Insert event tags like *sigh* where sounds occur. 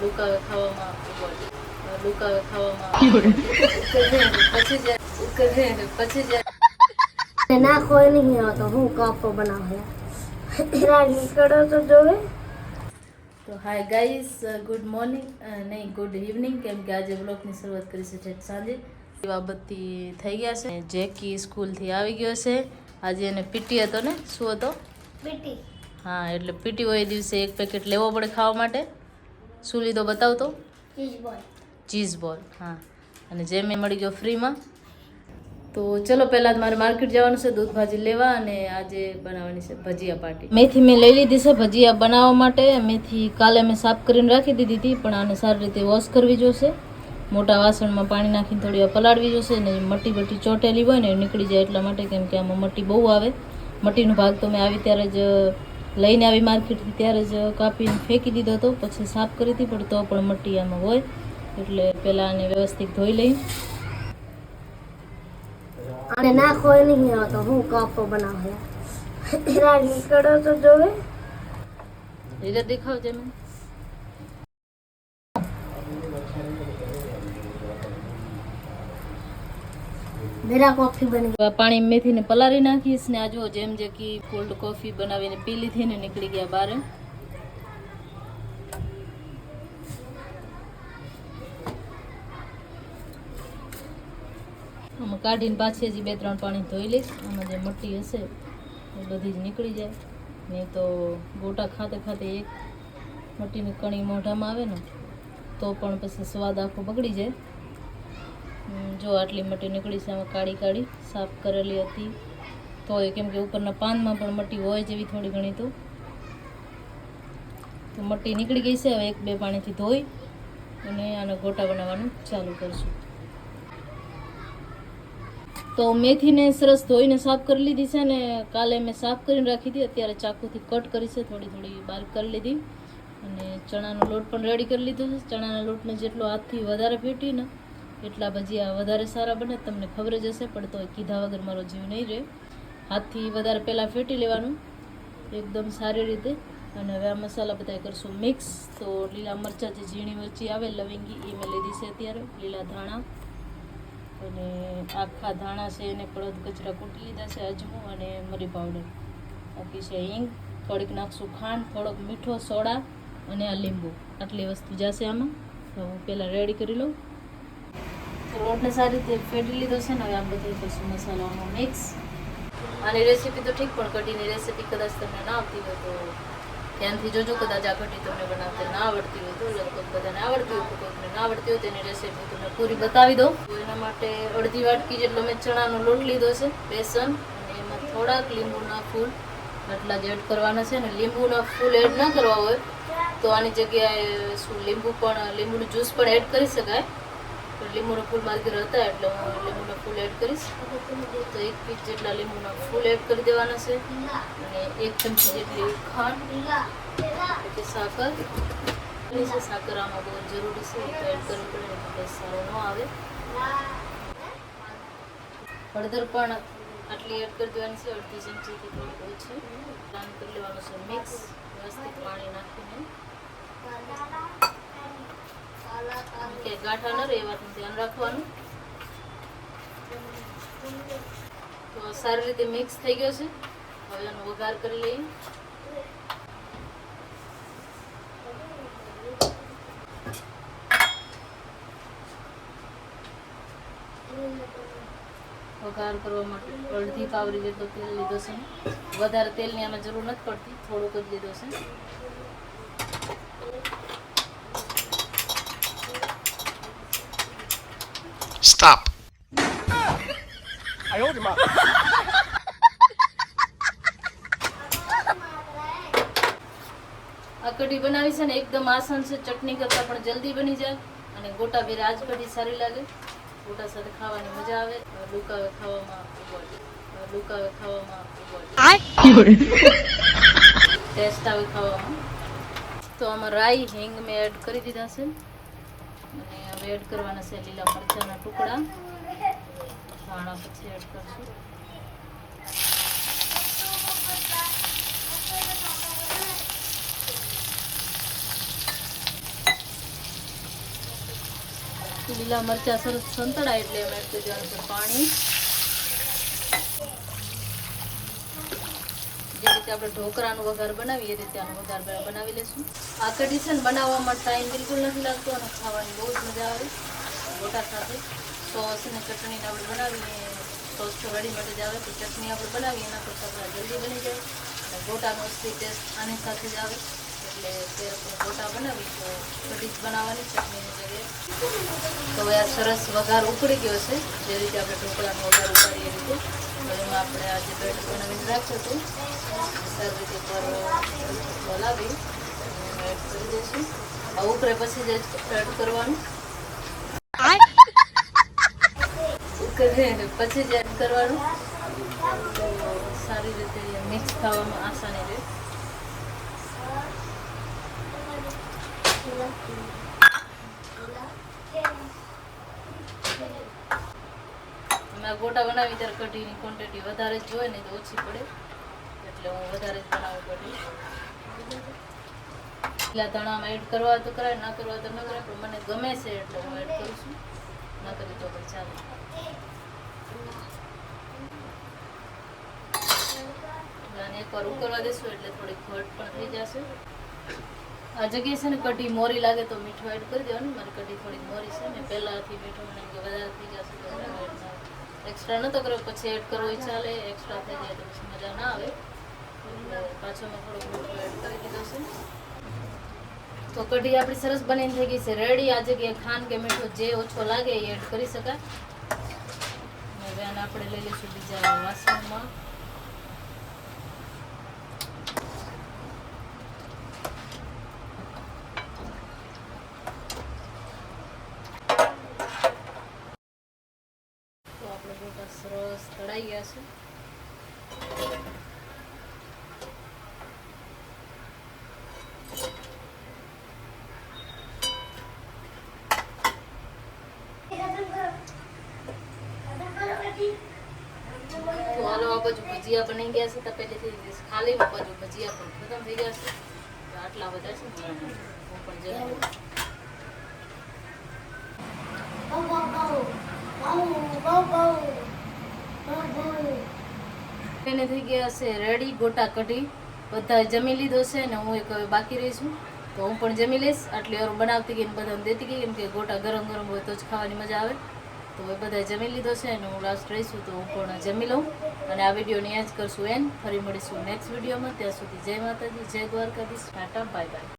લુકાવે ખાવામાં. લુકાવે ખાવામાં *laughs* પછી જે પછી જે ના કોઈ નહીં આવતો હું કાપો બનાવે. નીકળો તો જોવે. તો હાય ગાઈસ ગુડ મોર્નિંગ નહીં ગુડ ઇવનિંગ કેમ કે આજે બ્લોગની શરૂઆત કરી છે ઠેઠ સાંજે બાબતથી થઈ ગયા છે. જેકી સ્કૂલથી આવી ગયો છે. આજે એને પીટી હતો ને શું હતો? પીટી. હા એટલે પીટી હોય દિવસે એક પેકેટ લેવો પડે ખાવા માટે. શું લીધો બતાવતો ચીઝ બોલ. હા. અને જે મેં મળી ગયો ફ્રીમાં. તો ચલો પહેલાં મારે માર્કેટ જવાનું છે દૂધ ભાજી લેવા અને આજે બનાવવાની છે ભજીયા પાર્ટી. મેથી મેં લઈ લીધી છે ભજીયા બનાવવા માટે. મેથી કાલે મેં સાફ કરીને રાખી દીધી હતી પણ આને સારી રીતે વોશ કરવી જોશે. મોટા વાસણમાં પાણી નાખીને થોડી વાર પલાળવી જોશે ને મટી બટી ચોટેલી હોય ને નીકળી જાય એટલા માટે કેમ કે આમાં મટી બહુ આવે. મટીનો ભાગ તો મેં આવી ત્યારે જ લઈને આવી માર્કેટથી ત્યારે જ કાપીને ફેંકી દીધો હતો. પછી સાફ કરી હતી પણ તો પણ મટી આમાં હોય. એટલે પહેલાં આને વ્યવસ્થિત ધોઈ લઈ. અને ના કોઈ નહીં આવતો હું કાપો બનાવે. નીકળો તો જોવે. ધીરે દેખાવજે મને મેરા કોફી બની ગઈ પાણી મેથીને પલાળી નાખીશ ને આ જેમ જે કી કોલ્ડ કોફી બનાવીને પી લીધી ને નીકળી ગયા બહાર આમાં કાઢીને પાછી હજી બે ત્રણ પાણી ધોઈ લઈશ. આમાં જે મટ્ટી હશે એ બધી જ નીકળી જાય. નહીં તો ગોટા ખાતે ખાતે એક મટીની કણી મોઢામાં આવે ને, તો પણ પછી સ્વાદ આખો બગડી જાય. જો આટલી મટી નીકળી છે, આમાં કાળી કાળી, સાફ કરેલી હતી. તો એ કેમ કે ઉપરના પાનમાં પણ મટી હોય જેવી થોડી ઘણી તો. તો મટી નીકળી ગઈ છે, હવે એક બે પાણીથી ધોઈ અને આને ગોટા બનાવવાનું ચાલુ કરશું. તો મેથીને સરસ ધોઈને સાફ કરી લીધી છે ને, કાલે મેં સાફ કરીને રાખી હતી, અત્યારે ચાકુથી કટ કરી છે, થોડી થોડી બારીક કરી લીધી. અને ચણાનો લોટ પણ રેડી કરી લીધો છે. ચણાના લોટને જેટલો હાથથી વધારે ફેટી ને એટલા ભજીયા વધારે સારા બને તમને ખબર જ હશે, પણ તો કીધા વગર મારો જીવ નહીં રહે. હાથથી વધારે પહેલાં ફેટી લેવાનું, એકદમ સારી રીતે. અને હવે આ મસાલા બધા કરશું મિક્સ તો લીલા મરચાં જે ઝીણી મરચી આવે, લવિંગી એ મેં લીધી છે અત્યારે, લીલા ધાણા. અને આખા ધાણા છે એને પડદ કચરા કૂટી લીધા છે અજમો અને મરી પાવડર બાકી છે હિંગ, થોડીક નાખશું ખાંડ, થોડોક મીઠો સોડા, અને આ લીંબુ. આટલી વસ્તુ જશે આમાં. તો હું પહેલાં રેડી કરી લઉં. તો સારી રીતે ફેટી લીધો છે ને, હવે આપણે બધું કરશું મસાલાનો મિક્સ આની રેસીપી તો ઠીક પણ કઢીની રેસીપી કદાચ તમને ના આવતી હોય તો ધ્યાનથી જોજો, કદાચ આ કઢી તમને બનાવતા ના આવડતી હોય તો લગભગ બધાને આવડતી હોય તો કોઈકને ના આવડતી હોય તેની રેસીપી તમને પૂરી બતાવી દઉં. એના માટે અડધી વાટકી જેટલો મેં ચણાનો લોટ લીધો છે, બેસન, અને એમાં થોડાક લીંબુના ફૂલ, આટલા જ એડ કરવાના છે ને લીંબુના ફૂલ એડ ના કરવા હોય તો આની જગ્યાએ શું, લીંબુ પણ, લીંબુનું જ્યુસ પણ એડ કરી શકાય. લીંબુના ફૂલ મારી ઘરે હતા એટલે હું લીંબુના ફૂલ એડ કરીશ. તો એક પીસ જેટલા લીંબુના ફૂલ એડ કરી દેવાના છે. અને એક ચમચી જેટલી ખાંડ એટલે સાકર. છે સાકર, આમાં બહુ જરૂરી છે. તો એડ કરવું પડે એટલે સારો ન આવે. હળદર પણ આટલી એડ કરી દેવાની છે. અડધી ચમચીથી થોડી ઓછી પ્લાન કરી લેવાનું છે. મિક્સ વ્યવસ્થિત પાણી નાખીને. ગાંઠા ન રહે એ વાતનું ધ્યાન રાખવાનું. તો સારી રીતે મિક્સ થઈ ગયો છે. હવે એનો વઘાર કરી લઈએ. વઘાર કરવા માટે અડધી પાવરી જેટલો તેલ લીધો છે. વધારે તેલની આમાં જરૂર નથી પડતી, થોડુંક જ લીધો છે. Stop. આ કઢી બનાવી છે ને એકદમ આસાન છે ચટણી કરતાં પણ જલ્દી બની જાય અને ગોટા બી રાજ કઢી સારી લાગે. ગોટા સાથે ખાવાની મજા આવે. લુકાવે ખાવામાં ઉગવડ લુકાવે ખાવામાં ઉગવડ ટેસ્ટ આવે ખાવામાં. તો આમાં રાઈ હિંગ મેં એડ કરી દીધા છે. અને હવે એડ કરવાના છે લીલા મરચાના ટુકડા. ધાણા પછી એડ કરશું. લીલા મરચાં સરસ સંતળાય એટલે એમાં એડ કરી દેવાનું છે પાણી. રીતે આપણે ઢોકરાનો વઘાર બનાવીએ, એ રીતે આનો વઘાર બના- બનાવી લઈશું. આ કઢી બનાવવામાં ટાઈમ બિલકુલ નથી લાગતો અને ખાવાની બહુ જ મજા આવે. ગોટા સાથે સોસ અને ચટણીને આપણે બનાવીએ. સોસ તો રેડીમેડ જ આવે, તો ચટણી આપણે બનાવીએ, એના કરતાં આપણે જલ્દી બની જાય. અને ગોટાનો અસલી ટેસ્ટ આની સાથે જ આવે. એટલે તે ગોટા બનાવી તો કઢી બનાવવાની, ચટણીની જગ્યાએ. તો હવે આ સરસ વઘાર ઉકળી ગયો છે. જે રીતે આપણે ઢોકળાનો વઘાર ઉકાળીએ રીતે. એમાં આપણે આજે બ્રેડ બનાવીને રાખ્યું હતું સારી રીતે પર એડ કરી દઈશું આ ઉકળે પછી જ એડ કરવાનું ઉકળે પછી જ એડ કરવાનું સારી રીતે મિક્સ થવામાં આસાની રહે ગોટા બનાવી ત્યારે કઢીની ક્વોન્ટિટી વધારે જોઈએ ને તો ઓછી પડે. એટલે ધાણામાં એડ કરવા મને ગમે છે એટલે હું એડ કરું છું. ના કરી તો પણ ચાલે. એટલે એકવાર ઉકળવા દેશું એટલે થોડીક ઘટ પણ થઈ જશે. આ જગ્યાએ છે ને કઢી મોરી લાગે તો મીઠું એડ કરી દેવાનું. મારી કઢી થોડીક મોરી છે ને, પહેલાંથી મીઠું મને વધારે થઈ જશે તો એક્સ્ટ્રા નતો કર્યો, પછી એડ કરવો ચાલે. એક્સ્ટ્રા થઈ જાય તો પછી મજા ના આવે. તો કઢી આપણી સરસ બનીને થઈ ગઈ છે. રેડી આ જગ્યાએ ખાંડ કે મીઠું જે ઓછો લાગે એ એડ કરી શકાય. હવે આને આપણે લઈ લઈશું બીજા વાસણમાં. સરસ તળાઈ ગયા છે તો હાલો આ બાજુ ભજીયા બની ગયા છે તપેલીથી ખાલી આ બાજુ ભજીયા પણ ખતમ થઈ ગયા છે. આટલા બધા છે હું પણ એને થઈ ગયા છે રેડી ગોટા કઢી. બધા જમી લીધો છે અને હું એક બાકી રહીશું તો હું પણ જમી લઈશ. આટલી વાર બનાવતી ગઈ બધાને દેતી ગઈ કેમ કે ગોટા ગરમ ગરમ હોય તો જ ખાવાની મજા આવે. તો બધા જમી લીધો છે અને હું લાસ્ટ રહીશું તો હું પણ જમી લઉં. અને આ વિડીયોને યાદ કરશું એન ફરી મળીશું નેક્સ્ટ વિડીયોમાં ત્યાં સુધી જય માતાજી, જય દ્વારકાધીશ. Tata bye bye